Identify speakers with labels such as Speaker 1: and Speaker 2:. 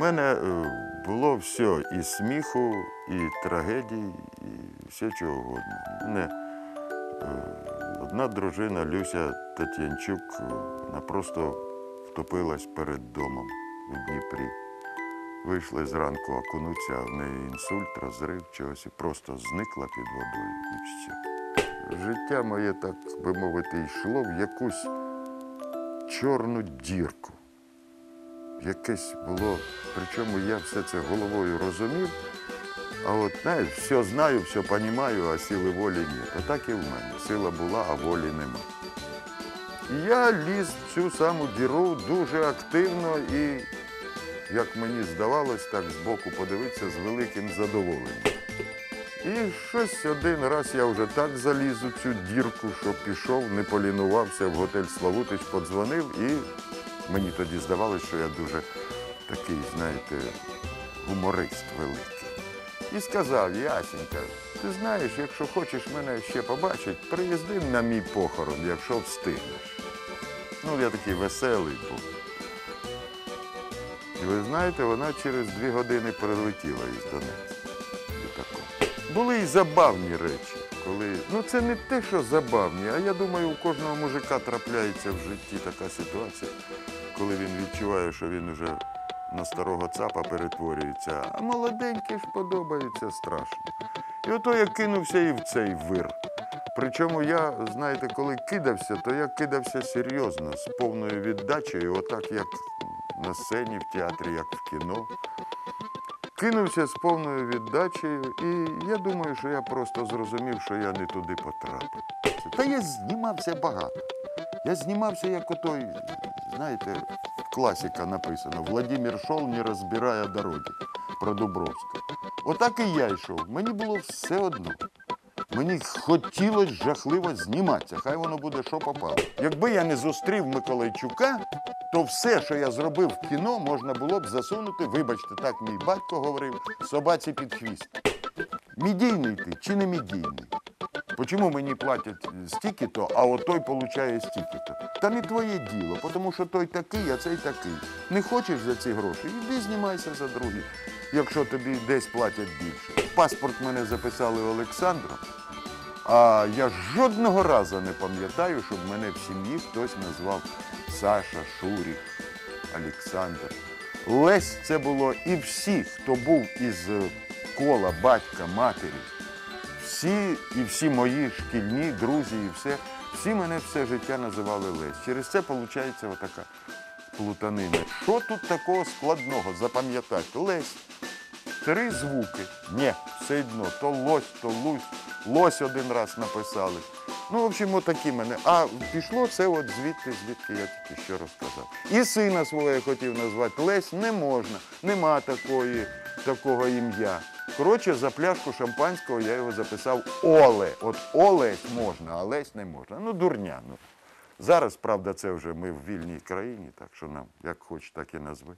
Speaker 1: мене е, було все і сміху, і трагедій, і все чого угодно. Мене е, одна дружина Люся Тетянчук е, просто втопилась перед домом у Дніпрі. Вийшли зранку окунуться, а в неї інсульт, розрив чогось і просто зникла під водою. І все. Життя моє, так би мовити, йшло в якусь чорну дірку. Якесь було, причому я все це головою розумів, а от знаєш, все знаю, все розумію, а сили волі ні. То так і в мене. Сила була, а волі нема. І я ліз в цю саму діру дуже активно і, як мені здавалось, так збоку подивитися з великим задоволенням. І щось один раз я вже так заліз у цю дірку, що пішов, не полінувався в готель Славутич, подзвонив, і мені тоді здавалося, що я дуже такий, знаєте, гуморист великий. І сказав, Ясенька, ти знаєш, якщо хочеш мене ще побачити, приїзди на мій похорон, якщо встигнеш. Ну, я такий веселий був. І ви знаєте, вона через дві години прилетіла із Донецька. Були і забавні речі, коли. Ну це не те, що забавні, а я думаю, у кожного мужика трапляється в житті така ситуація, коли він відчуває, що він уже на старого цапа перетворюється, а молоденький ж подобається страшно. І ото я кинувся і в цей вир. Причому я, знаєте, коли кидався, то я кидався серйозно, з повною віддачею, отак як на сцені, в театрі, як в кіно. Кинувся з повною віддачею, і я думаю, що я просто зрозумів, що я не туди потрапив. Та я знімався багато. Я знімався, як отой, знаєте, класика написано Владимир шов, не розбирає дороги про Дубровська. Отак і я йшов. Мені було все одно. Мені хотілося жахливо зніматися, хай воно буде що попало. Якби я не зустрів Миколайчука, то все, що я зробив в кіно, можна було б засунути, вибачте, так мій батько говорив, собаці під хвіст. Мідійний ти чи не мідійний? Чому мені платять стільки-то, а от той получає стільки-то? Та не твоє діло, тому що той такий, а цей такий. Не хочеш за ці гроші, іди знімайся за другі, якщо тобі десь платять більше. Паспорт мене записали Олександром, а я жодного разу не пам'ятаю, щоб мене в сім'ї хтось назвав Саша, Шурік, Олександр. Лесь це було і всі, хто був із кола батька, матері всі і всі мої шкільні друзі, і все, всі мене все життя називали Лесь. Через це виходить отака плутанина. Що тут такого складного? Запам'ятати? Лесь. Три звуки. Ні, все одно, то лось, то лусь. Лось один раз написали. Ну, в общем, отакі мене. А пішло це от звідти, звідки я тільки що розказав. І сина свого я хотів назвати Лесь не можна, нема такої, такого ім'я. Коротше, за пляшку шампанського я його записав Оле. От Олесь можна, а Лесь не можна. Ну, дурня. Ну. Зараз, правда, це вже ми в вільній країні, так що нам як хоч, так і назви.